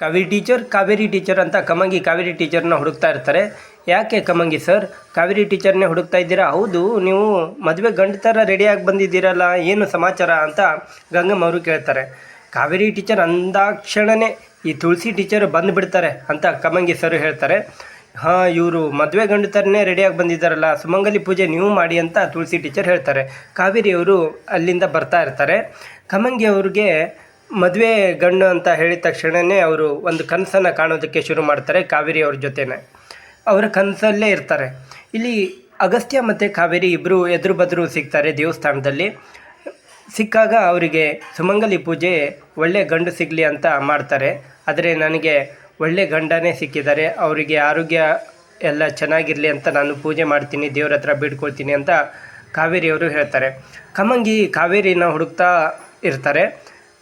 Kaveri teacher Kaveri teacher ಅಂತ ಕಮಂಗಿ ಕಾವೇರಿ ಟೀಚರ್ನ ಹುಡುಕ್ತಾ ಇರ್ತಾರೆ. ಯಾಕೆ ಕಮಂಗಿ ಸರ್? ಕಾವೇರಿ ಟೀಚರ್ನೇ ಹುಡುಕ್ತಾ ಇದ್ದೀರಾ? ಹೌದು, ನೀವು ಮದುವೆ ಗಂಡ ಥರ ರೆಡಿಯಾಗಿ ಬಂದಿದ್ದೀರಲ್ಲ, ಏನು ಸಮಾಚಾರ ಅಂತ ಗಂಗಮ್ಮ ಅವರು ಕೇಳ್ತಾರೆ. ಕಾವೇರಿ ಟೀಚರ್ ಅಂದಾಕ್ಷಣನೇ ಈ ತುಳಸಿ ಟೀಚರ್ ಬಂದುಬಿಡ್ತಾರೆ ಅಂತ ಕಮಂಗಿ ಸರ್ ಹೇಳ್ತಾರೆ. ಹಾಂ, ಇವರು ಮದುವೆ ಗಂಡು ಥರನೇ ರೆಡಿಯಾಗಿ ಬಂದಿದ್ದಾರಲ್ಲ, ಸುಮಂಗಲಿ ಪೂಜೆ ನೀವು ಮಾಡಿ ಅಂತ ತುಳಸಿ ಟೀಚರ್ ಹೇಳ್ತಾರೆ. ಕಾವೇರಿ ಅವರು ಅಲ್ಲಿಂದ ಬರ್ತಾ ಇರ್ತಾರೆ. ಕಮಂಗಿ ಅವ್ರಿಗೆ ಮದುವೆ ಗಂಡು ಅಂತ ಹೇಳಿದ ತಕ್ಷಣವೇ ಅವರು ಒಂದು ಕನಸನ್ನು ಕಾಣೋದಕ್ಕೆ ಶುರು ಮಾಡ್ತಾರೆ ಕಾವೇರಿ ಅವ್ರ ಜೊತೆನೆ. ಅವರ ಕನಸಲ್ಲೇ ಇರ್ತಾರೆ. ಇಲ್ಲಿ ಅಗಸ್ತ್ಯ ಮತ್ತು ಕಾವೇರಿ ಇಬ್ಬರು ಎದುರು ಬದುರು ಸಿಗ್ತಾರೆ ದೇವಸ್ಥಾನದಲ್ಲಿ. ಸಿಕ್ಕಾಗ ಅವರಿಗೆ ಸುಮಂಗಲಿ ಪೂಜೆ ಒಳ್ಳೆ ಗಂಡು ಸಿಗಲಿ ಅಂತ ಮಾಡ್ತಾರೆ. ಆದರೆ ನನಗೆ ಒಳ್ಳೆ ಗಂಡನೇ ಸಿಕ್ಕಿದ್ದಾರೆ. ಅವರಿಗೆ ಆರೋಗ್ಯ ಎಲ್ಲ ಚೆನ್ನಾಗಿರಲಿ ಅಂತ ನಾನು ಪೂಜೆ ಮಾಡ್ತೀನಿ, ದೇವ್ರ ಹತ್ರ ಬೇಡ್ಕೊಳ್ತೀನಿ ಅಂತ ಕಾವೇರಿಯವರು ಹೇಳ್ತಾರೆ. ಕಮಂಗಿ ಕಾವೇರಿನ ಹುಡುಕ್ತಾ ಇರ್ತಾರೆ.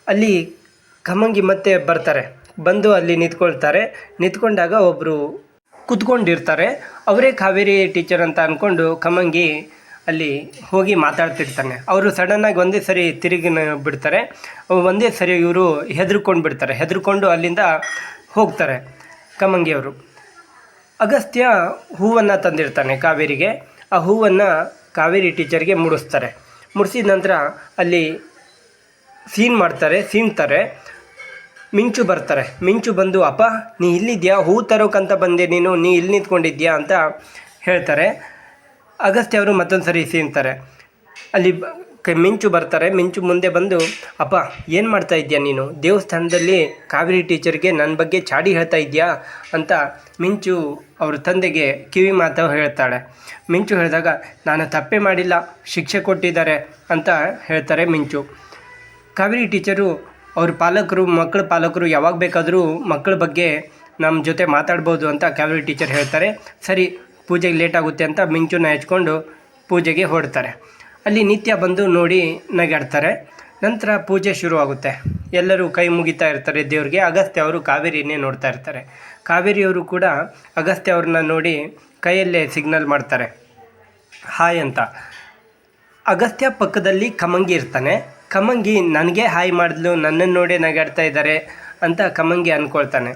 ಅಲ್ಲಿ ಕಮಂಗಿ ಮತ್ತೆ ಬರ್ತಾರೆ. ಬಂದು ಅಲ್ಲಿ ನಿಂತ್ಕೊಳ್ತಾರೆ. ನಿಂತ್ಕೊಂಡಾಗ ಒಬ್ಬರು ಕುತ್ಕೊಂಡಿರ್ತಾರೆ. ಅವರೇ ಕಾವೇರಿ ಟೀಚರ್ ಅಂತ ಅಂದ್ಕೊಂಡು ಕಮಂಗಿ ಅಲ್ಲಿ ಹೋಗಿ ಮಾತಾಡ್ತಿರ್ತಾನೆ. ಅವರು ಸಡನ್ನಾಗಿ ಒಂದೇ ಸರಿ ತಿರುಗಿ ಬಿಡ್ತಾರೆ. ಒಂದೇ ಸರಿ ಇವರು ಹೆದರ್ಕೊಂಡು ಬಿಡ್ತಾರೆ. ಹೆದರ್ಕೊಂಡು ಅಲ್ಲಿಂದ ಹೋಗ್ತಾರೆ ಕಮಂಗಿಯವರು ಅಗಸ್ತ್ಯ ಹೂವನ್ನು ತಂದಿರ್ತಾನೆ ಕಾವೇರಿಗೆ. ಆ ಹೂವನ್ನು ಕಾವೇರಿ ಟೀಚರ್ಗೆ ಮುಡಿಸ್ತಾರೆ. ಮುಡಿಸಿದ ನಂತರ ಅಲ್ಲಿ ಸೀನ್ ಮಾಡ್ತಾರೆ ಸೀನ್ತಾರೆ ಮಿಂಚು ಬರ್ತಾರೆ. ಮಿಂಚು ಬಂದು, ಅಪ್ಪ, ನೀ ಇಲ್ಲಿದ್ಯಾ? ಹೂ ತರೋಕ್ಕಂತ ಬಂದೆ ನೀನು. ನೀ ಇಲ್ಲಿ ನಿಂತ್ಕೊಂಡಿದ್ಯಾ? ಅಂತ ಹೇಳ್ತಾರೆ. ಅಗಸ್ತ್ಯ ಅವರು ಮತ್ತೊಂದು ಸರಿ ಸೀನ್ತಾರೆ ಅಲ್ಲಿ ಮಿಂಚು ಬರ್ತಾರೆ. ಮಿಂಚು ಮುಂದೆ ಬಂದು, ಅಪ್ಪ, ಏನು ಮಾಡ್ತಾ ಇದೆಯಾ ನೀನು? ದೇವಸ್ಥಾನದಲ್ಲಿ ಕಾವೇರಿ ಟೀಚರ್ಗೆ ನನ್ನ ಬಗ್ಗೆ ಚಾಡಿ ಹೇಳ್ತಾ ಇದೆಯಾ? ಅಂತ ಮಿಂಚು ಅವ್ರ ತಂದೆಗೆ ಕಿವಿ ಮಾತು ಹೇಳ್ತಾಳೆ. ಮಿಂಚು ಹೇಳಿದಾಗ, ನಾನು ತಪ್ಪೇ ಮಾಡಿಲ್ಲ. ಶಿಕ್ಷೆ ಕೊಟ್ಟಿದ್ದಾರೆ ಅಂತ ಹೇಳ್ತಾರೆ ಮಿಂಚು. ಕಾವೇರಿ ಟೀಚರು, ಅವ್ರ ಪಾಲಕರು, ಮಕ್ಕಳ ಪಾಲಕರು ಯಾವಾಗ ಬೇಕಾದರೂ ಮಕ್ಕಳ ಬಗ್ಗೆ ನಮ್ಮ ಜೊತೆ ಮಾತಾಡ್ಬೋದು ಅಂತ ಕಾವೇರಿ ಟೀಚರ್ ಹೇಳ್ತಾರೆ. ಸರಿ, ಪೂಜೆಗೆ ಲೇಟ್ ಆಗುತ್ತೆ ಅಂತ ಮಿಂಚುನ ಹೆಚ್ಕೊಂಡು ಪೂಜೆಗೆ ಹೊಡ್ತಾರೆ ಅಲ್ಲಿ ನಿತ್ಯ ಬಂದು ನೋಡಿ ನಗಾಡ್ತಾರೆ. ನಂತರ ಪೂಜೆ ಶುರುವಾಗುತ್ತೆ. ಎಲ್ಲರೂ ಕೈ ಮುಗಿತಾ ಇರ್ತಾರೆ ದೇವ್ರಿಗೆ. ಅಗಸ್ತ್ಯ ಅವರು ಕಾವೇರಿನೇ ನೋಡ್ತಾ ಇರ್ತಾರೆ. ಕಾವೇರಿಯವರು ಕೂಡ ಅಗಸ್ತ್ಯ ಅವ್ರನ್ನ ನೋಡಿ ಕೈಯಲ್ಲೇ ಸಿಗ್ನಲ್ ಮಾಡ್ತಾರೆ. ಹಾಯ್ ಅಂತ. ಅಗಸ್ತ್ಯ ಪಕ್ಕದಲ್ಲಿ ಕಮಂಗಿ ಇರ್ತಾನೆ. ಕಮಂಗಿ ನನಗೆ ಹಾಯ್ ಮಾಡಿದ್ಲು ನನ್ನನ್ನು ನೋಡಿ ನಗಾಡ್ತಾ ಇದ್ದಾರೆ ಅಂತ ಕಮಂಗಿ ಅಂದ್ಕೊಳ್ತಾನೆ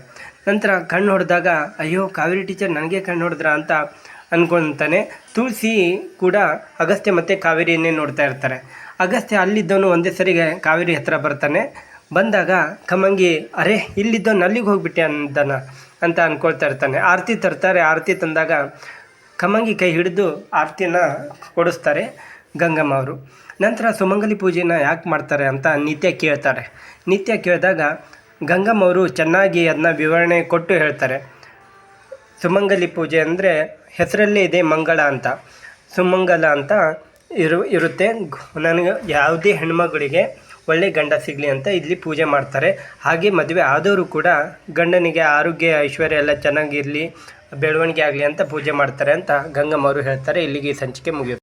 ನಂತರ ಕಣ್ಣು ಹೊಡೆದಾಗ, ಅಯ್ಯೋ, ಕಾವೇರಿ ಟೀಚರ್ ನನಗೆ ಕಣ್ಣು ಹೊಡೆದ್ರ? ಅಂತ ಅಂದ್ಕೊಳ್ತಾನೆ ತುಳಸಿ ಕೂಡ ಅಗಸ್ತ್ಯ ಮತ್ತು ಕಾವೇರಿಯನ್ನೇ ನೋಡ್ತಾ ಇರ್ತಾರೆ. ಅಗಸ್ತ್ಯ ಅಲ್ಲಿದ್ದವನು ಒಂದೇ ಸರಿಗೆ ಕಾವೇರಿ ಹತ್ರ ಬರ್ತಾನೆ. ಬಂದಾಗ ಕಮಂಗಿ, ಅರೆ, ಇಲ್ಲಿದ್ದವನು ಅಲ್ಲಿಗೆ ಹೋಗ್ಬಿಟ್ಟೆ ಅಂದನ? ಅಂತ ಅಂದ್ಕೊಳ್ತಾ ಇರ್ತಾನೆ. ಆರತಿ ತರ್ತಾರೆ. ಆರತಿ ತಂದಾಗ ಕಮಂಗಿ ಕೈ ಹಿಡಿದು ಆರತಿನ ಕೊಡಿಸ್ತಾರೆ. ಗಂಗಮ್ಮ ಅವರು. ನಂತರ ಸುಮಂಗಲಿ ಪೂಜೆನ ಯಾಕೆ ಮಾಡ್ತಾರೆ ಅಂತ ನಿತ್ಯ ಕೇಳ್ತಾರೆ. ನಿತ್ಯ ಕೇಳಿದಾಗ ಗಂಗಮ್ಮ ಅವರು ಚೆನ್ನಾಗಿ ಅದನ್ನ ವಿವರಣೆ ಕೊಟ್ಟು ಹೇಳ್ತಾರೆ. ಸುಮಂಗಲಿ ಪೂಜೆ ಅಂದರೆ ಹೆಸರಲ್ಲೇ ಇದೆ ಮಂಗಳ ಅಂತ. ಸುಮಂಗಲ ಅಂತ ಇರು, ಇರುತ್ತೆ. ನನಗೆ ಯಾವುದೇ ಹೆಣ್ಮಗಳಿಗೆ ಒಳ್ಳೆ ಗಂಡ ಸಿಗಲಿ ಅಂತ ಇಲ್ಲಿ ಪೂಜೆ ಮಾಡ್ತಾರೆ. ಹಾಗೆ ಮದುವೆ ಆದವರು ಕೂಡ ಗಂಡನಿಗೆ ಆರೋಗ್ಯ, ಐಶ್ವರ್ಯ ಎಲ್ಲ ಚೆನ್ನಾಗಿರಲಿ, ಬೆಳವಣಿಗೆ ಆಗಲಿ ಅಂತ ಪೂಜೆ ಮಾಡ್ತಾರೆ ಅಂತ ಗಂಗಮ್ಮ ಅವರು ಹೇಳ್ತಾರೆ. ಇಲ್ಲಿಗೆ ಸಂಚಿಕೆ ಮುಗಿಯುತ್ತೆ.